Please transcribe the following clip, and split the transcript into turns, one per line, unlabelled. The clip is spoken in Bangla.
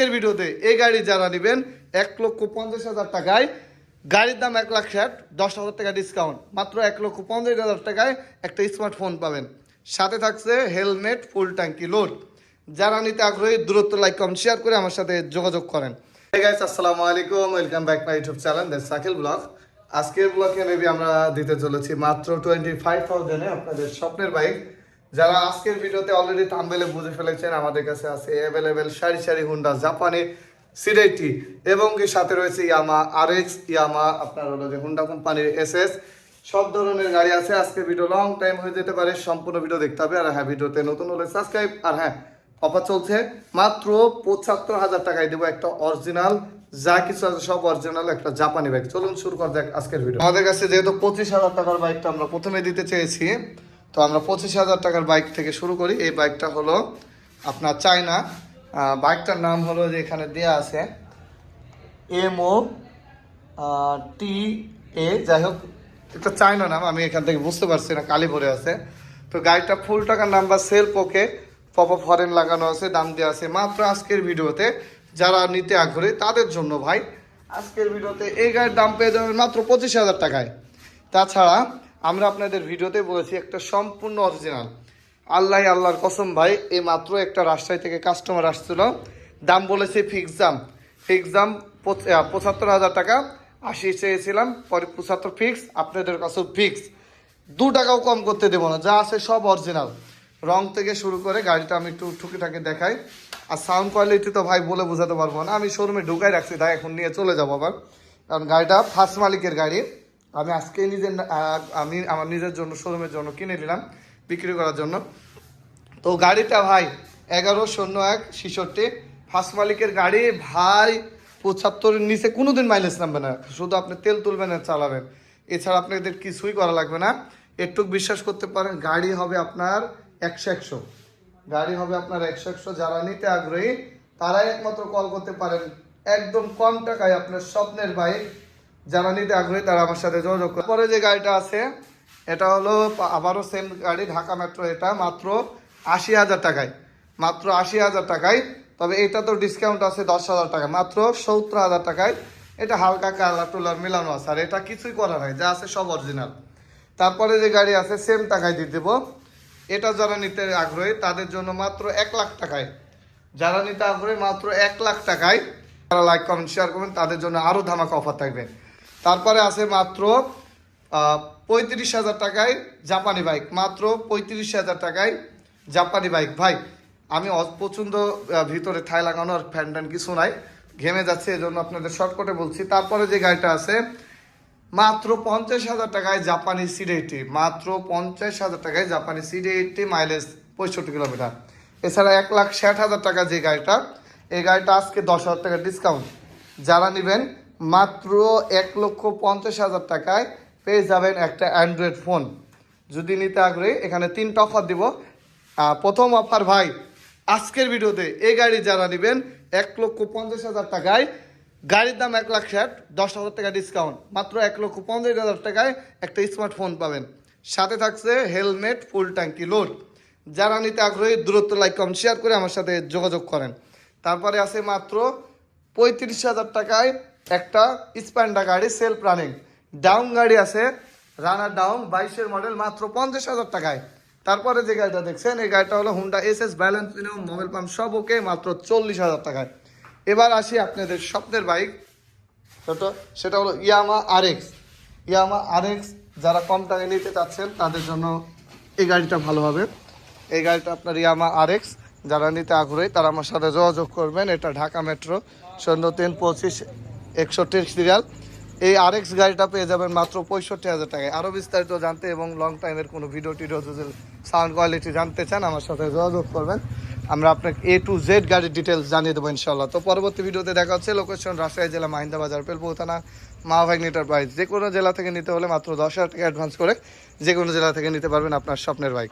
আজকের ভিডিওতে এই গাড়ি যারা নেবেন, এক লক্ষ পঞ্চাশ হাজার টাকায়, গাড়ির দাম এক লাখ ষাট, দশ হাজার টাকা ডিসকাউন্ট মাত্র এক লক্ষ পঞ্চাশ হাজার টাকায় একটা স্মার্টফোন পাবেন। সাথে থাকছে হেলমেট ফুল ট্যাঙ্কি লোড যারা নিতে আগ্রহী, দূরত্ব লাইক কম শেয়ার করে আমার সাথে যোগাযোগ করেন। আসসালামু আলাইকুম welcome back my YouTube channel the Sakil blog আজকের ব্লগে মেবি আমরা দিতে চলেছি মাত্র টোয়েন্টি ফাইভ থাউজেন্ডে আপনাদের স্বপ্নের বাইক যারা আজকের ভিডিওতে অলরেডি থাম্বেলে বুঝে ফেলেছেন, আমাদের কাছে আছে অ্যাভেলেবেল সারি সারি হুন্ডা জাপানি সিডাইটি এবং কি সাথে রয়েছে ইয়ামা আর এক্স ইয়ামা আপনার হলো যে হুন্ডা কোম্পানির এস এস সব ধরনের গাড়ি আছে। আজকে ভিডিও লং টাইম হয়ে যেতে পারে, সম্পূর্ণ ভিডিও দেখতে হবে। আর হ্যাঁ ভিডিওতে নতুন হলে সাবস্ক্রাইব আর হ্যাঁ অফার চলছে। মাত্র পঁচাত্তর হাজার টাকায় দেবো একটা অরিজিনাল যা কিছু আছে সব অরিজিনাল একটা জাপানি বাইক চলুন শুরু করা যাক আজকের ভিডিও আমাদের কাছে যেহেতু পঁচিশ হাজার টাকার বাইকটা আমরা প্রথমে দিতে চেয়েছি তো আমরা পঁচিশ হাজার টাকার বাইক থেকে শুরু করি। এই বাইকটা হলো আপনার চায়না। বাইকটার নাম হলো যে এখানে দেয়া আছে এমও টি এ। যাই হোক, এটা চায়না নাম, আমি এখান থেকে বুঝতে পারছি না, কালি ভরে আছে। তো গাড়িটা ফুল টাকার নাম্বার সেলফ ওকে পপ ফরেন লাগানো আছে, দাম দেওয়া আছে মাত্র আজকের ভিডিওতে। যারা নিতে আগ্রহী, তাদের জন্য ভাই, আজকের ভিডিওতে এই গাড়ির দাম পেয়ে যাবেন মাত্র পঁচিশ হাজার টাকায়। তাছাড়া আমরা আপনাদের ভিডিওতে বলেছি একটা সম্পূর্ণ অরিজিনাল আল্লাহ আল্লাহর কসম ভাই এই মাত্র একটা রাজশাহী থেকে কাস্টমার আসছিল। দাম বলেছে ফিক্স দাম। ফিক্স দাম পঁচাত্তর হাজার টাকা। আশি চেয়েছিলাম, পরে পঁচাত্তর ফিক্স আপনাদের কাছেও ফিক্স দু টাকাও কম করতে দেবো না, যা আছে সব অরিজিনাল রং থেকে শুরু করে গাড়িটা আমি একটু ঠুকিটাকে দেখাই। আর সাউন্ড কোয়ালিটি তো ভাই বলে বোঝাতে পারব না, আমি শোরুমে ঢুকাই রাখছি, তাই এখন নিয়ে চলে যাব আবার। কারণ গাড়িটা ফার্স্ট মালিকের গাড়ি। আমি আজকে নিজের আমি আমার নিজের জন্য, শোরুমের জন্য কিনে নিলাম, বিক্রি করার জন্য। তো গাড়িটা ভাই, এগারো শূন্য এক ছিষট্টি। ফার্স্ট মালিকের গাড়ি, ভাই পঁচাত্তরের নিচে কোনো দিন মাইলেজ নামবে না। শুধু আপনি তেল তুলবেন আর চালাবেন। এছাড়া আপনাদের কিছুই করা লাগবে না। একটু বিশ্বাস করতে পারেন, গাড়ি হবে আপনার একশো একশো। গাড়ি হবে আপনার একশো একশো। যারা নিতে আগ্রহী তারাই একমাত্র কল করতে পারেন। একদম কম টাকায় আপনার স্বপ্নের বাইক যারা নিতে আগ্রহী, তারা আমার সাথে যোগাযোগ করে পরে যে গাড়িটা আছে, এটা হলো আবারও সেম গাড়ি, ঢাকা মেট্রো এটা, মাত্র আশি হাজার টাকায়। মাত্র আশি হাজার টাকায়। তবে এটা তো ডিসকাউন্ট আছে দশ হাজার টাকা, মাত্র সত্তর হাজার টাকায়। এটা হালকা কালার টুলার মেলানো আছে, আর এটা কিছুই করা নাই, যা আছে সব অরিজিনাল তারপরে যে গাড়ি আছে সেম টাকায় দিয়ে দেবো। এটা যারা নিতে আগ্রহী, তাদের জন্য মাত্র এক লাখ টাকায়। যারা নিতে আগ্রহী, মাত্র এক লাখ টাকায়। তারা লাইক কমেন্ট শেয়ার করবেন, তাদের জন্য আরও ধামাকা অফার থাকবে। তারপরে আছে মাত্র পঁয়ত্রিশ হাজার টাকায় জাপানি বাইক। মাত্র পঁয়ত্রিশ হাজার টাকায় জাপানি বাইক। ভাই, আমি অ- প্রচণ্ড ভিতরে থাই লাগানো আর ফ্যান ট্যান কিছু নাই। ঘেমে যাচ্ছে এই জন্য আপনাদের শর্টকটে বলছি। তারপরে যে গাড়িটা আছে, মাত্র পঞ্চাশ হাজার টাকায় জাপানি সিডি মাত্র পঞ্চাশ হাজার টাকায় জাপানি সিডি মাইলেজ পঁয়ষট্টি কিলোমিটার। এছাড়া এক লাখ ষাট হাজার টাকা যে গাড়িটা, এই গাড়িটা আজকে দশ হাজার টাকা ডিসকাউন্ট যারা নেবেন মাত্র এক লক্ষ পঞ্চাশ হাজার টাকায় পেয়ে যাবেন একটা অ্যান্ড্রয়েড ফোন যদি নিতে আগ্রহী, এখানে তিনটা অফার দিব। প্রথম অফার ভাই, আজকের ভিডিওতে এই গাড়ি যারা নেবেন, এক লক্ষ পঞ্চাশ হাজার টাকায়, গাড়ির দাম এক লাখ ষাট, দশ হাজার টাকা ডিসকাউন্ট মাত্র এক লক্ষ পঞ্চাশ হাজার টাকায় একটা স্মার্টফোন পাবেন। সাথে থাকছে হেলমেট ফুল ট্যাঙ্কি লোড যারা নিতে আগ্রহী দূরত্ব লাইক কম শেয়ার করে আমার সাথে যোগাযোগ করেন। তারপরে আছে মাত্র পঁয়ত্রিশ হাজার টাকায় একটা স্প্যান্ডা গাড়ি সেলফ রানিং ডাউন গাড়ি আছে রানার ডাউন বাইশের মডেল মাত্র পঞ্চাশ হাজার টাকায়। তারপরে যে গাড়িটা দেখছেন, এই গাড়িটা হলো Honda S S balance mobile pump সব ওকে মাত্র চল্লিশ হাজার টাকায়। এবার আসি আপনাদের স্বপ্নের বাইক ছোট, সেটা হলো ইয়ামা আর এক্স ইয়ামা আর এক্স যারা কম টাকায় নিতে চাচ্ছেন, তাদের জন্য এই গাড়িটা ভালো হবে। এই গাড়িটা আপনার ইয়ামা আর এক্স যারা নিতে আগ্রহী, তারা আমার সাথে যোগাযোগ করবেন। এটা ঢাকা মেট্রো শূন্য তিন পঁচিশ একষট্টি সিরিয়াল। এই আর এক্স গাড়িটা পেয়ে যাবেন মাত্র পঁয়ষট্টি হাজার টাকায়। আরও বিস্তারিত জানতে এবং লং টাইমের কোনো ভিডিও টিডিও যদি সাউন্ড কোয়ালিটি জানতে চান, আমার সাথে যোগাযোগ করবেন। আমরা আপনাকে এ টু জেড গাড়ির ডিটেলস জানিয়ে দেবো ইনশাল্লাহ তো পরবর্তী ভিডিওতে দেখা হচ্ছে লোকেশন রাজশাহী জেলা মাহিন্দা বাজার পেলপুর থানা মাহভাগ প্রাইস যে কোনো জেলা থেকে নিতে হলে মাত্র দশ হাজার টাকা অ্যাডভান্স করে যে কোনো জেলা থেকে নিতে পারবেন আপনার স্বপ্নের বাইক